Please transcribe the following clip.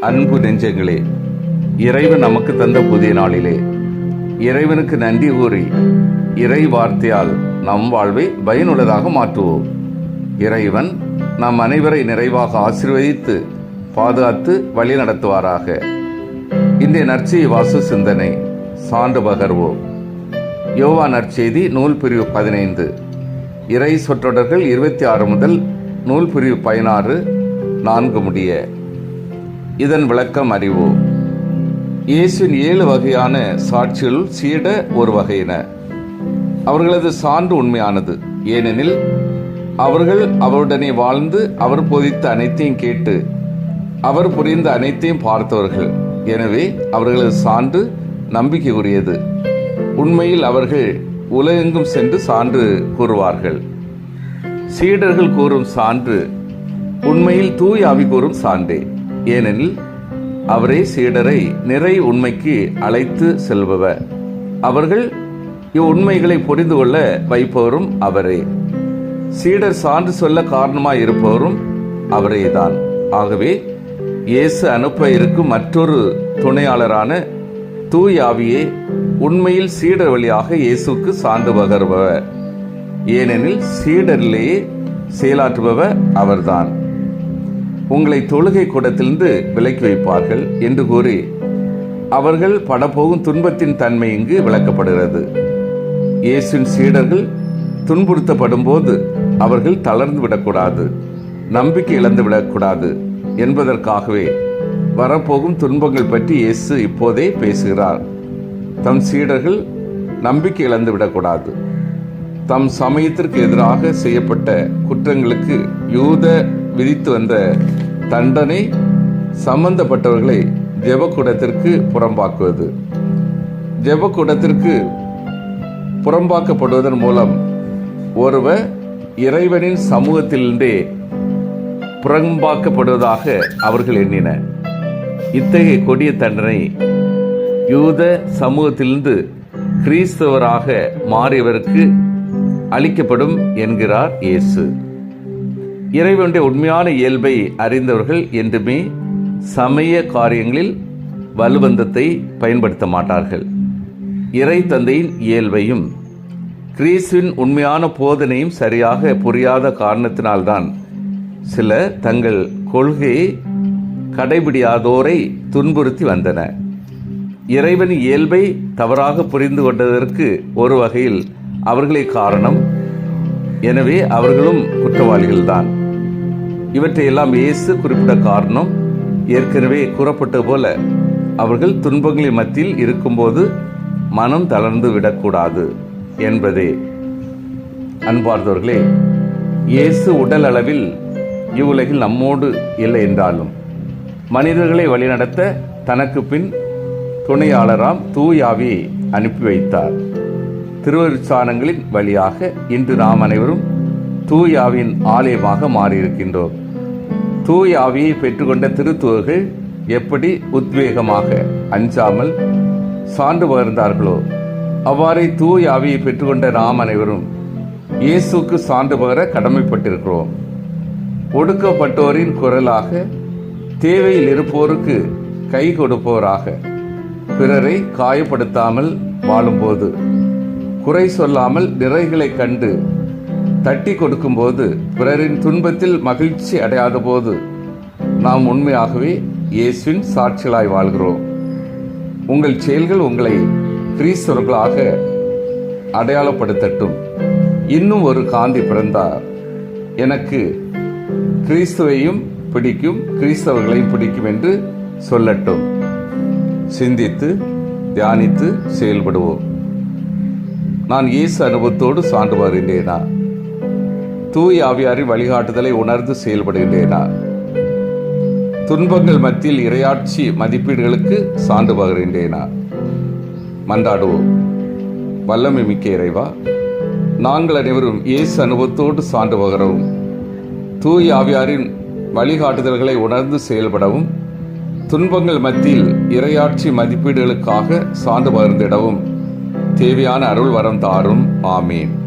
அன்பு நெஞ்சங்களே இறைவன் நமக்கு தந்த புதிய நாளிலே. இறைவனுக்கு நன்றி கூறி இறை வார்த்தையால் நம் வாழ்வை பயனுள்ளதாக மாற்றுவோம். இறைவன் நம் அனைவரை நிறைவாக ஆசீர்வதித்து பாதுகாத்து வழி நடத்துவாராக. இன்றைய நற்செய்தி வாசு சிந்தனை சான்று பகர்வோம். யோவா நற்செய்தி நூல் பிரிவு பதினைந்து. இறை சொற்றொடர்கள் இருபத்தி ஆறு முதல் நூல் பிரிவு பதினாறு நான்கு முடிய. இதன் விளக்கம் அறிவோம் இயேசுவின் ஏழு வகையான சாட்சிகள் சீட ஒரு வகையினர் அவர்களது சான்று உண்மையானது. ஏனெனில் அவர்கள் அவருடனே வாழ்ந்து அவர் போதித்த அனைத்தையும் கேட்டு அவர் புரிந்த அனைத்தையும் பார்த்தவர்கள். எனவே அவர்களது சான்று நம்பிக்கைக்குரியது. உண்மையில் அவர்கள் உலகெங்கும் சென்று சான்று கூறுவார்கள். சீடர்கள் கூறும் சான்று உண்மையில் தூய் ஆவி கூறும் சான்றே. ஏனெனில் அவரே சீடரை நிறை உண்மைக்கு அழைத்து செல்பவர். அவர்கள் இவ்வுண்மைகளை புரிந்து கொள்ள வைப்பவரும் அவரே. சீடர் சான்று சொல்ல காரணமாய் இருப்பவரும் அவரேதான். ஆகவே இயேசு அனுப்ப இருக்கும் மற்றொரு துணையாளரான தூயாவியே உண்மையில் சீடர் வழியாக இயேசுக்கு சான்று பகர்பவர். ஏனெனில் சீடரிலேயே செயலாற்றுபவர் அவர்தான். உங்களை தொழுகை கூடத்திலிருந்து விலக்கி வைப்பார்கள் என்று கூறி அவர்கள் படப்போகும் துன்பத்தின் தன்மை இங்கு விளக்கப்படுகிறது. இயேசுவின் சீடர்கள் துன்புறுத்தப்படும் போது அவர்கள் தளர்ந்து விடக்கூடாது நம்பிக்கை இழந்து விடக்கூடாது என்பதற்காகவே வரப்போகும் துன்பங்கள் பற்றி இயேசு இப்போதே பேசுகிறார். தம் சீடர்கள் நம்பிக்கை இழந்து விடக்கூடாது. தம் சமயத்திற்கு எதிராக செய்யப்பட்ட குற்றங்களுக்கு யூத விதித்து வந்த தண்டனை சம்பந்தப்பட்டவர்களை ஜெபக்கூடத்திற்கு புறம்பாக்குவது. ஜெபக்கூடத்திற்கு புறம்பாக்கப்படுவதன் மூலம் ஒருவர் இறைவனின் சமூகத்திலிருந்தே புறம்பாக்கப்படுவதாக அவர்கள் எண்ணின. இத்தகைய கொடிய தண்டனை யூத சமூகத்திலிருந்து கிறிஸ்தவராக மாறியவருக்கு அளிக்கப்படும் என்கிறார் இயேசு. இறைவனுடைய உண்மையான இயல்பை அறிந்தவர்கள் என்றுமே சமய காரியங்களில் வலுபந்தத்தை பயன்படுத்த மாட்டார்கள். இறை தந்தையின் இயல்பையும் கிறிஸ்துவின் உண்மையான போதனையும் சரியாக புரியாத காரணத்தினால்தான் சில தங்கள் கொள்கையை கடைபிடியாதோரை துன்புறுத்தி வந்தன. இறைவன் இயல்பை தவறாக புரிந்து கொண்டதற்கு ஒரு வகையில் அவர்களே காரணம். எனவே அவர்களும் குற்றவாளிகள்தான். இவற்றையெல்லாம் இயேசு குறிப்பிட்ட காரணம். ஏற்கனவே கூறப்பட்டது போல அவர்கள் துன்பங்களின் மத்தியில் இருக்கும்போது மனம் தளர்ந்து விடக்கூடாது என்பதே. அன்பார்ந்தவர்களே இயேசு உடல் அளவில் இவ்வுலகில் நம்மோடு இல்லை என்றாலும் மனிதர்களை வழிநடத்த தனக்கு பின் துணையாளராம் தூயாவியை அனுப்பி வைத்தார். திருவருச்சானங்களின் வழியாக இன்று நாம் அனைவரும் தூயாவின் ஆலயமாக மாறியிருக்கின்றோம் தூய் பெற்றுக்கொண்ட திருத்துவர்கள் எப்படி உத்வேகமாக அஞ்சாமல் சான்று பகர்ந்தார்களோ அவ்வாறே தூய் ஆவியை பெற்றுக்கொண்ட நாம் அனைவரும் இயேசுக்கு சான்று பகர கடமைப்பட்டிருக்கிறோம். ஒடுக்கப்பட்டோரின் குரலாக தேவையில் இருப்போருக்கு கை கொடுப்போராக பிறரை காயப்படுத்தாமல் வாழும்போது குறை சொல்லாமல் நிறைகளை கண்டு தட்டி கொடுக்கும்போது பிறரின் துன்பத்தில் மகிழ்ச்சி அடையாத போது நாம் உண்மையாகவே இயேசுவின் சாட்சிகளாய் வாழ்கிறோம். உங்கள் செயல்கள் உங்களை கிறிஸ்தவர்களாக அடையாளப்படுத்தட்டும். இன்னும் ஒரு காந்தி பிறந்தார் எனக்கு கிறிஸ்துவையும் பிடிக்கும் கிறிஸ்தவர்களையும் பிடிக்கும் என்று சொல்லட்டும். சிந்தித்து தியானித்து செயல்படுவோம். நான் இயேசு அனுபவத்தோடு சான்று வருகின்றேனா தூய் ஆவியாரின் வழிகாட்டுதலை உணர்ந்து செயல்படுகின்றேனா? துன்பங்கள் மத்தியில் இரையாட்சி மதிப்பீடுகளுக்கு சான்று பகிர்கின்றேனா? மன்றாடுவோம் வல்லமை மிக்க இறைவா நாங்கள் அனைவரும் இயேசு அனுபவத்தோடு சான்று பகரவும் தூய் ஆவியாரின் வழிகாட்டுதல்களை உணர்ந்து செயல்படவும் துன்பங்கள் மத்தியில் இரையாட்சி மதிப்பீடுகளுக்காக சான்று பகிர்ந்திடவும் தேவையான அருள் வரம் தாரும். ஆமீன்.